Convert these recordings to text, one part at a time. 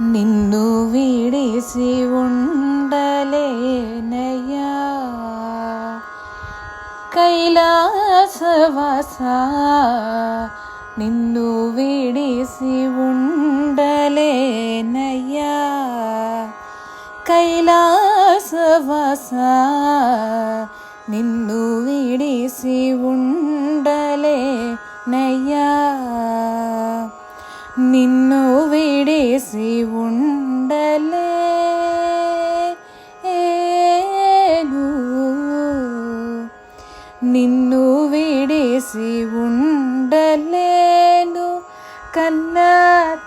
నిన్ను విడిసి ఉండలేనయ్యా. కైలాసవాస నిన్ను విడిసి ఉండలేనయ్యా. కైలాసవాస నిన్ను విడిసి ఉండలేనయ్యా. నిన్ను చేసి ఉండలేను నిన్ను విడిసి ఉండలేను. కన్నా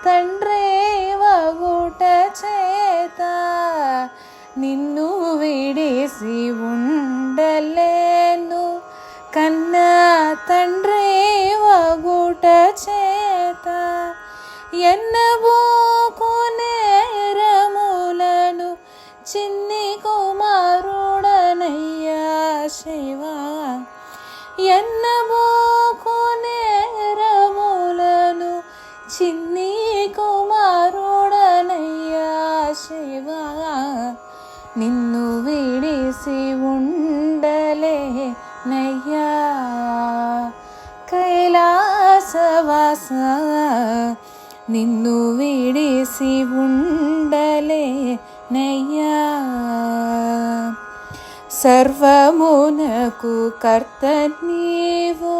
తండ్రేవగుట చేత నిన్ను విడిసి ఉండలేను. కన్నా తండ్రేవగుట చేత ఎన్నబోకు ఎన్నబోకు నేరములను చిన్ని కుమారుడనయ్యా శివా నిన్ను విడిసి ఉండలే నయ్యా కైలాసవాస నిన్ను విడిసి ఉండలే నయ్యా సర్వమునకు కర్త నీవు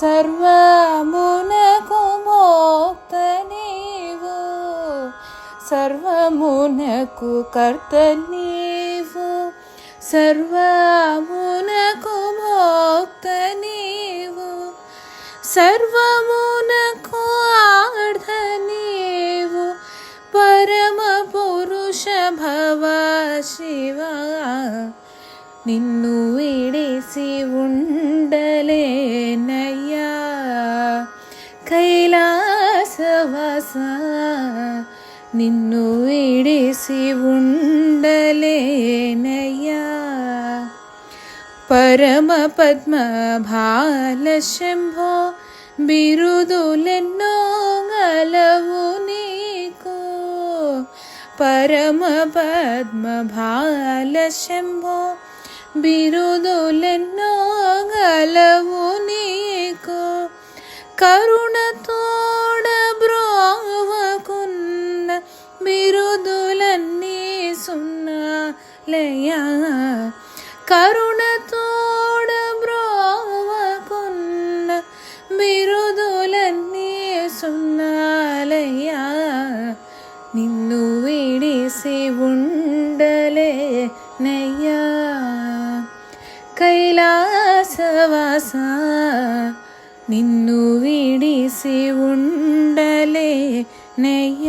సర్వమునకు మోక్త నీవు సర్వమునకు కర్త నీవు సర్వమునకు మోక్త నీవు సర్వమునకు ఆర్ధ నీవు పరమ పురుష భవ శివ నిన్ను విడిసి ఉండలేనయ్యా కైలాసవాస నిన్ను విడిసి ఉండలేనయ్యా పరమ పద్మ భాల శంభో బిరుదులెన్నో గలవు నీకు పరమ పద్మ భాల శంభో బిరుదులెన్నో గలవు నీకు. కరుణతోడ బ్రోవకున్న బిరుదులన్నీ సున్నాలయ్యా. కరుణతోడ బ్రోవకున్న బిరుదులన్నీ సున్నాలయ్యా. నిన్ను విడిసి ఉండలే ಕೈಲಾಸವಾಸ ನಿನ್ನು ವಿಡಿಸಿ ಉಂಡಲೇ ನೆಯ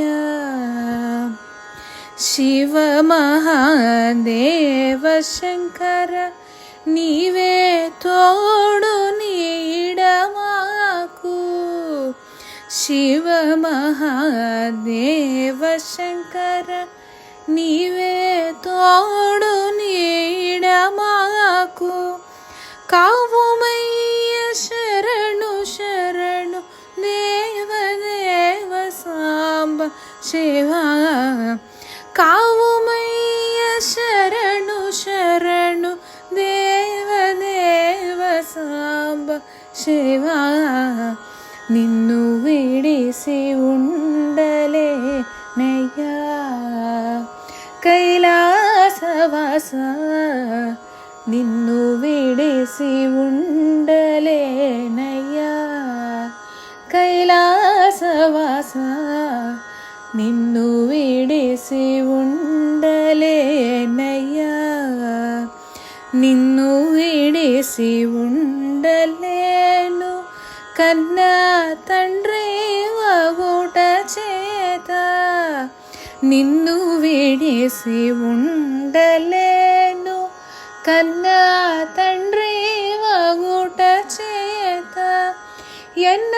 ಶಿವ ಮಹಾದೇವ ಶಂಕರ ನೀವೇ ತೋಡು ನೀಡವಾಕು ಶಿವ ಮಹಾದೇವ ಶಂಕರ ನೀವೇ ತೋ ശിവാ. കാവുമയ്യ ശരണു ശരണു ദേവദേവ സാമ്പ ശിവ. നിന്നു വിടിസി ഉണ്ടലേ നയ്യ. കൈലാസവാസ നിന്നു വിടിസി ഉണ്ടലേ നയ്യ. കൈലാസവാസ నిన్ను విడిసి ఉండలేనయ్యా. నిన్ను విడిసి ఉండలేను. కన్నా తండ్రి వగుట చేత. నిన్ను విడిసి ఉండలేను. కన్నా తండ్రి వగుట చేత. ఎన్న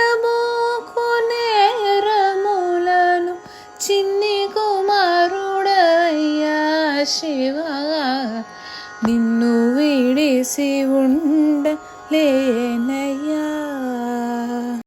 ശിവ നിന്നു വിളി ശിവുണ്ടേനെ